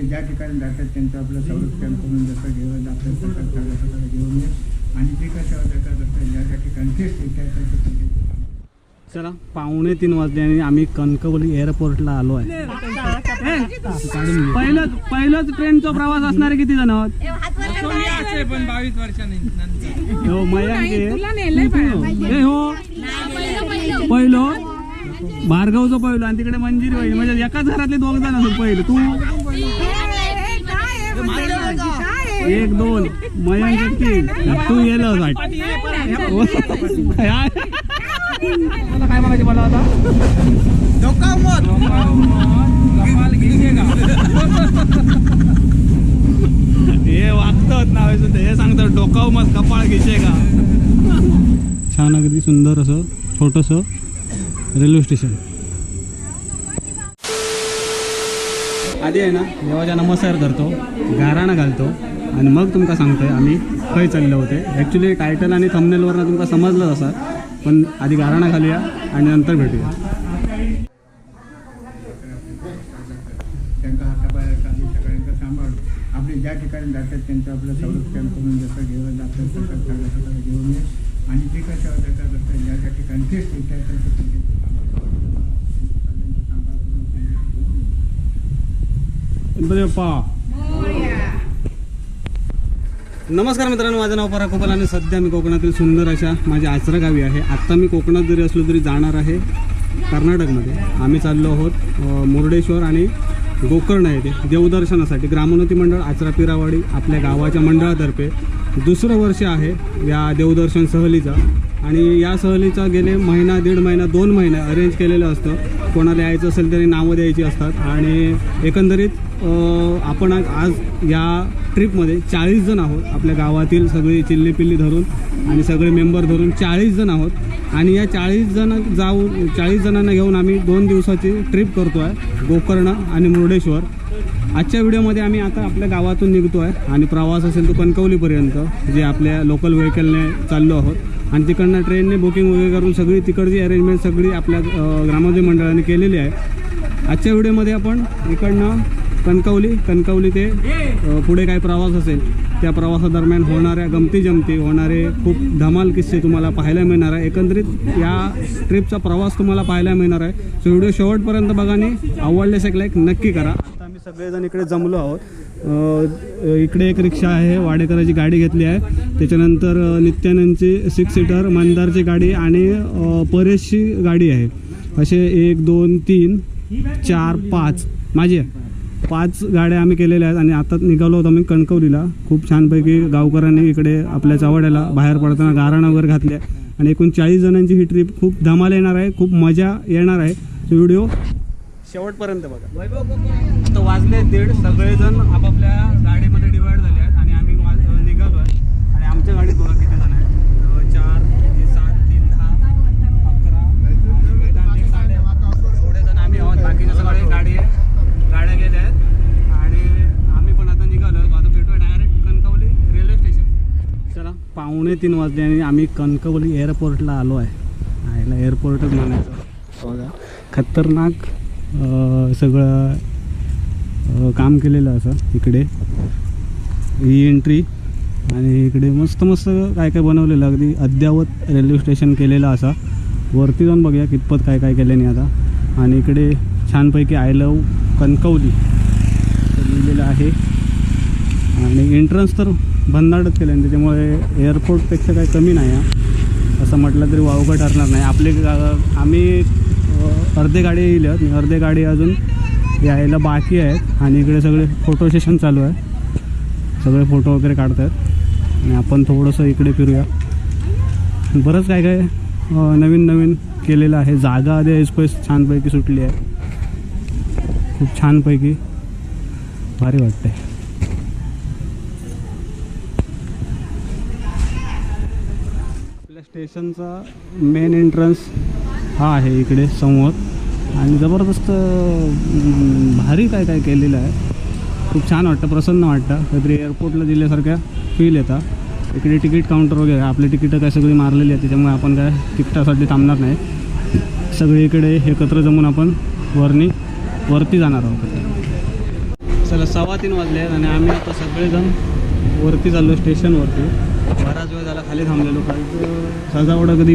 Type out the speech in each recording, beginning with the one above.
आपले ज्या ठिकाणी जातात त्यांचं आपलं संरक्षण करून जसं घेऊन आपलं सगळं सगळं घेऊन ये आणि ते कसं त्याचा करतात ज्या ज्या ठिकाणी तेच त्या चला पावणे तीन वाजले आणि आम्ही कणकवली एअरपोर्टला आलो आहे. पहिलंच पहिलंच ट्रेनचा प्रवास असणारे किती जण आहोत? पण बावीस वर्षांनी नंतर हो. ए हो. पहिलो भार्गवचं पहिलं आणि तिकडे मंजिरी होईल म्हणजे एकाच घरातले दोघ जण असं पहिलं. तू? एक दोन. मयांक तीन तू येलं काय म्हणायचे मला आता हे वागतात ना हे सांगतात डोकाव मग कपाळ घ्यायचे का? छान अगदी सुंदर असं छोटंसं. Railway station. आधी आहे ना देवाच्या नमस्कार करतो गाराणा घालतो आणि मग तुमका सांगतोय आम्ही खंय चालले होते. ॲक्च्युली टायटल आणि थंबनेलवरनं तुमका समजलंच असं पण आधी गाराणा घालूया आणि नंतर भेटूया. त्यांना काही सगळ्यांना सांभाळून आपले ज्या ठिकाणी जातात त्यांचं आपलं संरक्षण करून जसं घेऊन आपलं सगळं सगळं सगळं घेऊन ये. आणि ते त्याचा करतात ज्या ज्या ठिकाणी तेच ते त्या त्या ठिकाणी सगळ्यांचा सांभाळ करून गणपती बाप्पा नमस्कार मित्रांनो माझं नाव परा कोपल आणि सध्या मी कोकणातील सुंदर अशा माझ्या आचरा गावी आहे. आत्ता मी कोकणात जरी असलो तरी जाणार आहे कर्नाटकमध्ये. आम्ही चाललो आहोत मुर्डेश्वर आणि गोकर्ण येथे देवदर्शनासाठी. ग्रामोन्नती मंडळ आचरा पिरावाडी आपल्या गावाच्या मंडळातर्फे दुसरं वर्ष आहे या देवदर्शन सहलीचं. आणि या सहलीचा गेले महिना दीड महिना दोन महिने अरेंज केलेलं असतं. कोणाला यायचं असेल तरी नावं द्यायची असतात. आणि एकंदरीत आपण आज आज या ट्रिपमध्ये चाळीस जण आहोत. आपल्या गावातील सगळी चिल्ली पिल्ली धरून आणि सगळे मेंबर धरून चाळीस जण आहोत. आणि या चाळीस जण जाऊन चाळीस जणांना घेऊन आम्ही दोन दिवसाची ट्रिप करतो आहे गोकर्ण आणि मुर्डेश्वर. आजच्या व्हिडिओमध्ये आम्ही आता आपल्या गावातून निघतो आहे आणि प्रवास असेल तो कणकवलीपर्यंत जे आपल्या लोकल व्हेकलने चाललो आहोत. आणि तिकडनं ट्रेनने बुकिंग वगैरे करून सगळी तिकडची अरेंजमेंट सगळी आपल्या अ, ग्रामोदय मंडळाने केलेली आहे. आजच्या व्हिडिओमध्ये आपण इकडनं कणकवली कणकवली ते पुढे काय प्रवास असेल त्या प्रवासादरम्यान होणाऱ्या गमती जमती होणारे खूप धमाल किस्से तुम्हाला पाहायला मिळणार आहे. एकंदरीत या ट्रिपचा प्रवास तुम्हाला पाहायला मिळणार आहे. सो व्हिडिओ शेवटपर्यंत बघा आणि आवडल्यास एक लाईक नक्की करा. सगळेजण इकडे जमलो आहोत. इकडे एक रिक्षा आहे वाडेकराची गाडी घेतली आहे. त्याच्यानंतर नित्यानंदची सिक्स सीटर मंदारची गाडी आणि परेशची गाडी आहे. असे एक दोन तीन चार पाच माझी आहे पाच गाड्या आम्ही केलेल्या आहेत आणि आता निघालो होतो आम्ही कणकवलीला. खूप छानपैकी गावकऱ्यांनी इकडे आपल्या चावड्याला बाहेर पडताना गाराणा वगैरे घातल्या आणि एकूण चाळीस जणांची ही ट्रिप खूप धमाल येणार आहे खूप मजा येणार आहे. व्हिडिओ शेवटपर्यंत बघा. आता वाजले दीड सगळेजण आपापल्या गाडीमध्ये डिवाइड झाले आहेत आणि आम्ही निघालो आहे. आणि आमच्या गाडीत बघा किती जण आहेत. चार ते सात तीन दहा अकरा साडे एवढे जण आम्ही आहोत. बाकीचे सगळे गाडी गाड्या गेल्या आहेत. आणि आम्ही पण आता निघालो आहे. आता भेटूया डायरेक्ट कणकवली रेल्वे स्टेशन चला पावणे तीन वाजले आणि आम्ही कणकवली एअरपोर्टला आलो आहे. आयला एअरपोर्टच म्हणायचं. बघा. खतरनाक सगळं काम केलेलं असं इकडे. ही एंट्री आणि इकडे मस्त मस्त काय काय बनवलेलं अगदी अद्ययावत रेल्वे स्टेशन केलेलं असा. वरती जाऊन बघूया कितपत काय काय केलं नाही आता. आणि इकडे छानपैकी आय लव कणकवली लिहिलेलं आहे. आणि एंट्रन्स तर भन्नाटच केलं आहे त्याच्यामुळे एअरपोर्टपेक्षा काही कमी नाही आहे असं म्हटलं तरी वावगं ठरणार नाही. आपले आम्ही अर्धे गाडी येईल आणि अर्धे गाडी अजून यायला बाकी आहेत. आणि इकडे सगळे फोटो सेशन चालू आहे. सगळे फोटो वगैरे काढत आहेत आणि आपण थोडंसं इकडे फिरूया. बरंच काय काय नवीन नवीन केलेलं आहे. जागा आधी ऐसपैस छानपैकी सुटली आहे. खूप छानपैकी. भारी वाटते आपल्या स्टेशनचा मेन एंट्रन्स हा आहे इकडे समोर. आणि जबरदस्त भारी काय काय केलेलं आहे. खूप छान वाटतं प्रसन्न वाटतं. काहीतरी एअरपोर्टला दिल्यासारख्या फील येतात इकडे तिकीट काउंटर वगैरे आपली तिकीटं काय सगळी मारलेली आहेत त्याच्यामुळे आपण काय तिकिटासाठी थांबणार नाही. सगळे इकडे एकत्र जमून आपण वरनी वरती जाणार आहोत. चला सव्वा तीन वाजले आहेत आणि आम्ही आता सगळेजण वरती चाललो स्टेशनवरती बराच वेळ झाला खाली थांबलेलो. खाली सजावट कधी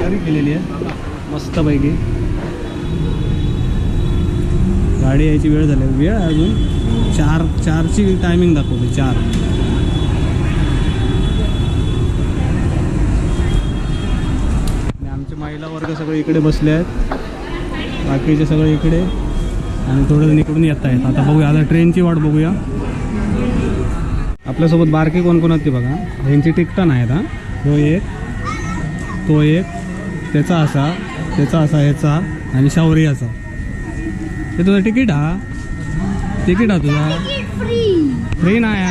तरी केलेली आहे. मस्तपैकी गाडी यायची वेळ झाली. वेळ अजून. चार चारची टायमिंग दाखवते चार. आणि आमचे महिला वर्ग सगळे इकडे बसले आहेत. बाकीचे सगळे इकडे. आणि थोडं जण इकडून येत आहेत. आता बघूया आता ट्रेनची वाट बघूया. आपल्यासोबत बारके कोण कोण आहेत ते बघा. ह्यांची तिकटं आहेत हा. तो एक तो एक. त्याचा असा. त्याचा असा ह्याचा आणि शौर्याचा हे तुझं तिकीट हा? तिकीट हा तुझा? फ्री नाही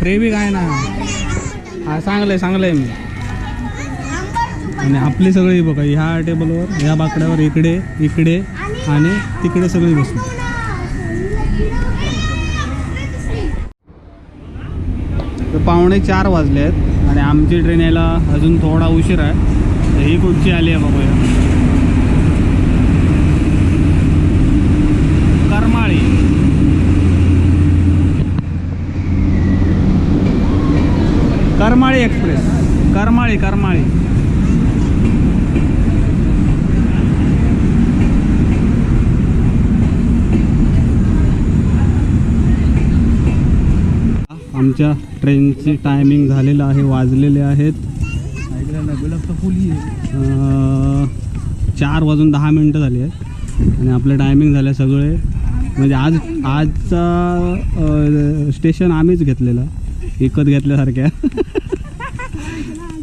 फ्री बी काय ना? हा चांगलं आहे आहे मी. आणि आपली सगळी बघा ह्या टेबलवर ह्या बाकड्यावर इकडे इकडे आणि तिकडे सगळी बसू पावणे चार वाजले आहेत आणि आमची ट्रेन यायला अजून थोडा उशीर आहे. ही कुठची आली आहे बघूया. करमाळी. करमाळी एक्सप्रेस. करमाळी करमाळी. आमच्या ट्रेनची टायमिंग झालेलं आहे वाजलेले आहेत. अं, चार वाजून दहा मिनटं झाली आहेत. आणि आपलं टायमिंग झालं सगळे. म्हणजे आज आजचा स्टेशन आम्हीच घेतलेला. विकत घेतल्यासारख्या.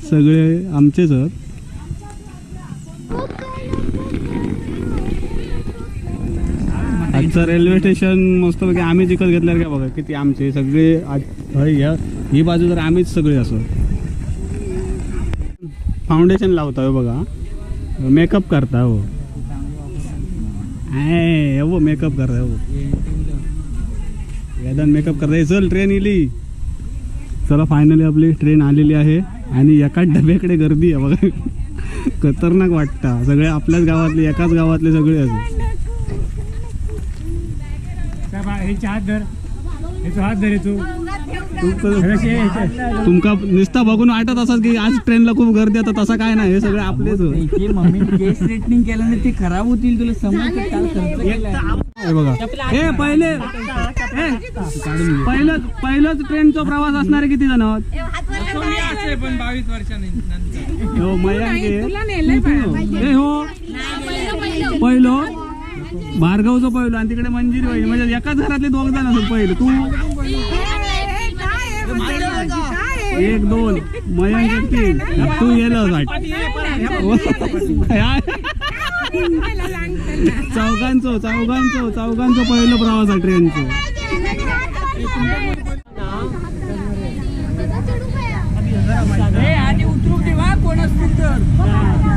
सगळे आमचेच आहेत. आजचं रेल्वे स्टेशन मस्तपैकी आम्हीच विकत घेतल्यावर काय बघा? किती आमचे सगळे आज हय, ह्या- ही बाजू तर आम्हीच सगळे असं. फाउंडेशन लावता हो बघा. मेकअप करता हो. आय हो मेकअप करता हो. वेदन मेकअप करता चल ट्रेन इली. चला फायनली आपली ट्रेन आलेली आहे. आणि एकाच डब्याकडे गर्दी आहे बघा. खतरनाक वाटतं. सगळे आपल्याच गावातले एकाच गावातले सगळे असे. हे हात धर. ह्याचा हात धर तू तुमका नुसता बघून वाटत असत की आज ट्रेनला खूप गर्दी आता तसं काय नाही हे सगळे आपलेच. ते मम्मी केस स्ट्रेटनिंग केल्याने ते खराब होतील तुला हे बघा. हे पहिले हे, पहिलंच ट्रेनचा प्रवास असणारे किती जण आहोत? पण बावीस वर्षानंतर हो. हे. हो पहिलो. भार्गवचं पहिलं आणि तिकडे मंजिरी म्हणजे एकाच घरातले दोघ जण असेल पहिलं. तू? एक दोन मयांक तीन. तू गेलं चौघांचो चौघांचो चौघांचो पहिलं प्रवास आहे ट्रेनचं. आधी उतरून ठेवा कोण असतील तर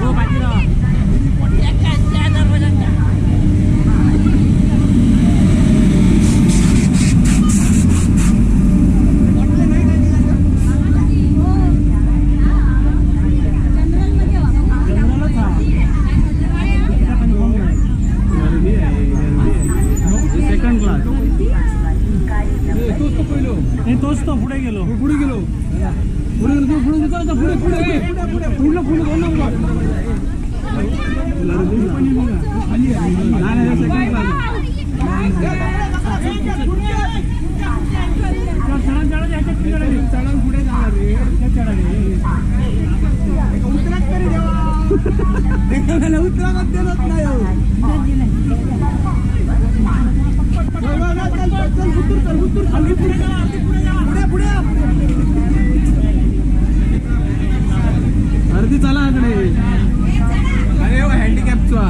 हो, बाजीराव. त्या काय, त्या दरवाजाच्या. गर्दी आहे गर्दी आहे सेकंड क्लास हे तोच तो पुढे गेलो. पुढे गेलो. पुढे गेलो पुढे गेलो. पुढे पुढे पुढे. पुढे पुढे नाही चढण पुढे जाणार रे चढाने उतरा देत नाही अर्धी चला इकडे अरे हँडिकॅपचा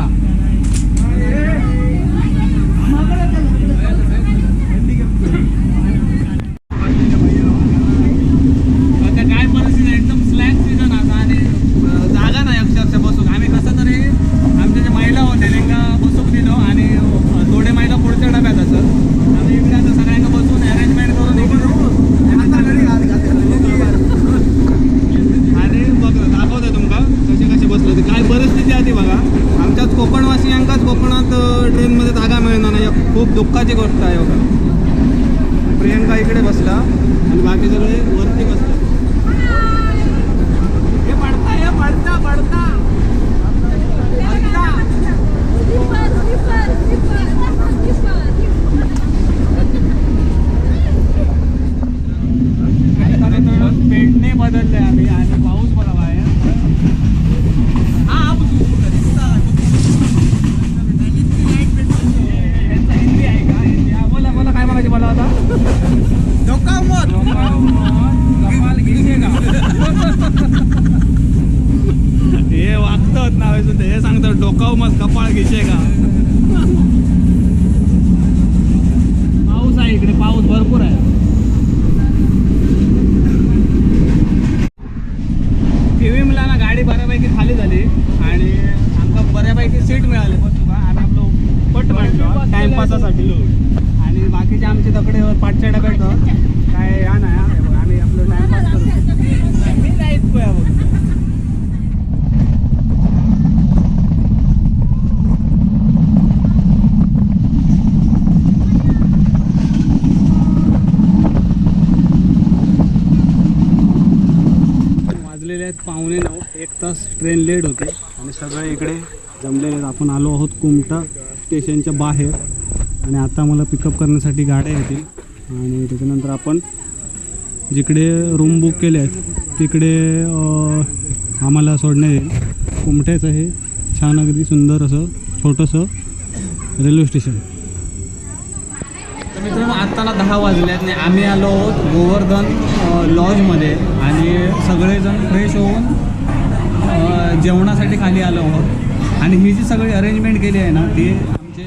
दुःखाची गोष्ट आहे बघा प्रियंका इकडे बसला आणि बाकी सगळे वरती बसले हे पडता हे पडता पडता पेडणे बदलले आम्ही आणि पाऊस बघा बाहेर हा, यांचा हिंदी आहे का? हिंदी. हा, बोला बोला काय बघायचे मला आता कमाल घेते का हे वागतात नावे सुद्धा हे सांगतात डोकाव मग कपाळ घ्यायचे का? पाऊस आहे इकडे पाऊस भरपूर आहे. केव्हीमला ना गाडी बऱ्यापैकी खाली झाली आणि आमका बऱ्यापैकी सीट मिळाली. पण तुका आणि आपलं पट मांडलो टाइमपासासाठी आणि बाकीचे आमचे तकडे पाठच्या डब्यात काय या ना बघ, आम्ही आपलं टाइमपास करतो मी नाही इतकं बघ वाजलेले आहेत पावणे नऊ एक तास ट्रेन लेट होते आणि सगळे इकडे जमलेले आपण आलो आहोत कुमटा स्टेशनच्या बाहेर. आणि आता मला पिकअप करण्यासाठी गाड्या येतील. आणि त्याच्यानंतर आपण जिकडे रूम बुक केले आहेत तिकडे आम्हाला सोडण्यात येईल. कुमट्याचं हे छान अगदी सुंदर असं छोटंसं रेल्वे स्टेशन तर मित्रांनो आत्ताला दहा वाजले आहेत आम्ही आलो आहोत गोवर्धन लॉजमध्ये आणि सगळेजण फ्रेश होऊन जेवणासाठी खाली आलो आहोत. आणि ही जी सगळी अरेंजमेंट केली आहे ना ती आमचे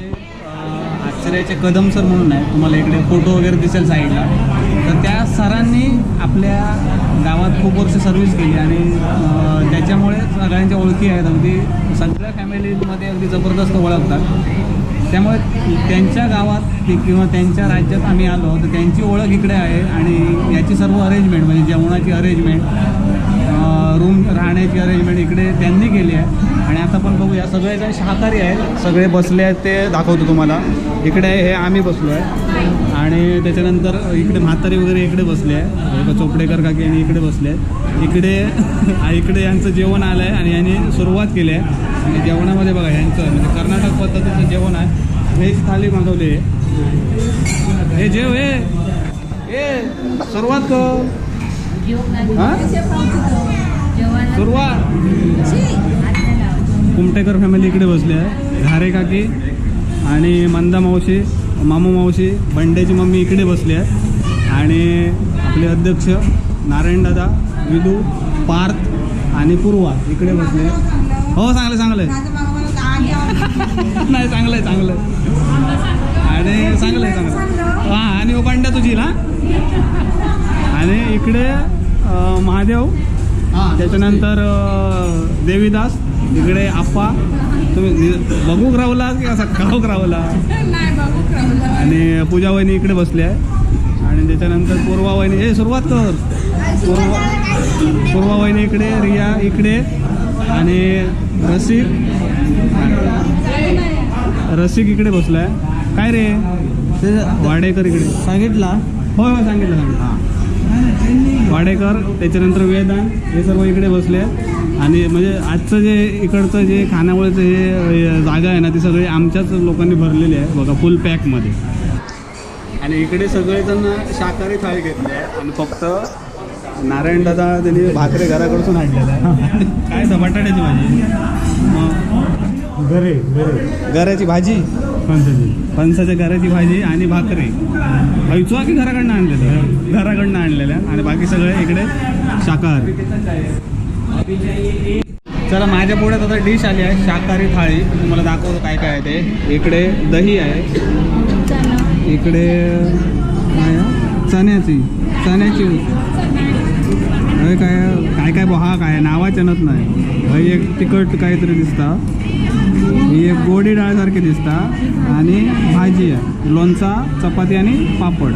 आश्चर्याचे कदम सर म्हणून आहे तुम्हाला इकडे फोटो वगैरे दिसेल साईडला तर त्या सरांनी आपल्या गावात खूप वर्ष सर्व्हिस केली आणि त्याच्यामुळे सगळ्यांच्या ओळखी आहेत. अगदी सगळ्या फॅमिलीमध्ये अगदी जबरदस्त ओळखतात. त्यामुळे त्यांच्या गावात किंवा त्यांच्या राज्यात आम्ही आलो तर त्यांची ओळख इकडे आहे आणि याची सर्व अरेंजमेंट म्हणजे जेवणाची अरेंजमेंट रूम राहण्याची अरेंजमेंट इकडे त्यांनी केली आहे. आणि आता पण बघूया सगळेजण शाकाहारी आहेत. सगळे बसले आहेत ते दाखवतो तुम्हाला. इकडे हे आम्ही बसलो आहे. आणि त्याच्यानंतर इकडे म्हातारी वगैरे इकडे बसले आहे चोपडेकर काकी आणि इकडे बसले आहेत. इकडे इकडे यांचं जेवण आलं आहे आणि यांनी सुरुवात केली आहे. आणि जेवणामध्ये बघा यांचं म्हणजे कर्नाटक पद्धतीचं जेवण आहे. व्हेज थाली मागवली आहे. हे जेव हे. सुरुवात कर. हा? सुरुवात. कुमटेकर फॅमिली इकडे बसली आहे. घारे काकी आणि मंदा मावशी मामू मावशी बंड्याची मम्मी इकडे बसली आहे आणि आपले अध्यक्ष नारायणदादा विदू पार्थ आणि पूर्वा इकडे बसले हो चांगलं चांगलं आहे. नाही चांगलं आहे चांगलं आहे. आणि चांगलं आहे चांगलं. हां आणि बंड्या तुझी ना आणि इकडे महादेव त्याच्यानंतर देवीदास इकडे आप्पा तुम्ही बघूक राहला की असा खाऊक राहला? आणि पूजा वहिनी इकडे बसली आहे आणि त्याच्यानंतर पूर्वा वहिनी हे सुरुवात कर. पूर्वा पूर्वा वहिनी इकडे रिया इकडे आणि रसिक रसिक इकडे बसलाय. काय रे? वाडेकर इकडे. सांगितला. होय होय सांगितलं सांगितलं. वाडेकर त्याच्यानंतर वेदान हे सर्व इकडे बसले आणि म्हणजे आजचं जे इकडचं जे खाण्यामुळेचं हे जागा आहे ना ती सगळी आमच्याच लोकांनी भरलेली आहे बघा फुल पॅकमध्ये आणि इकडे सगळेजण शाकाहारी थाळी घेतली आहे. आणि फक्त नारायण दादा त्यांनी भाकरे घराकडसून आणलेलं आहे काय तर बटाट्याची भाजी? गरे गरे गऱ्याची भाजी? पंचायती फणसाच्या गऱ्याची भाजी आणि भाकरी. खायचो की घराकडनं आणलेलं घराकडनं आणलेलं आणि बाकी सगळे इकडे शाकाहारी. चला माझ्या पुढ्यात आता डिश आली आहे शाकाहारी थाळी. तुम्हाला दाखवतो काय काय आहे ते. इकडे दही आहे. इकडे काय? चण्याची. चण्याची अरे काय काय काय हा काय नावाच्यानच नाही. एक तिखट काहीतरी दिसता. ही एक गोडी डाळसारखे दिसता. आणि भाजी आहे. लोणचा चपाती आणि पापड.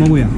बघूया.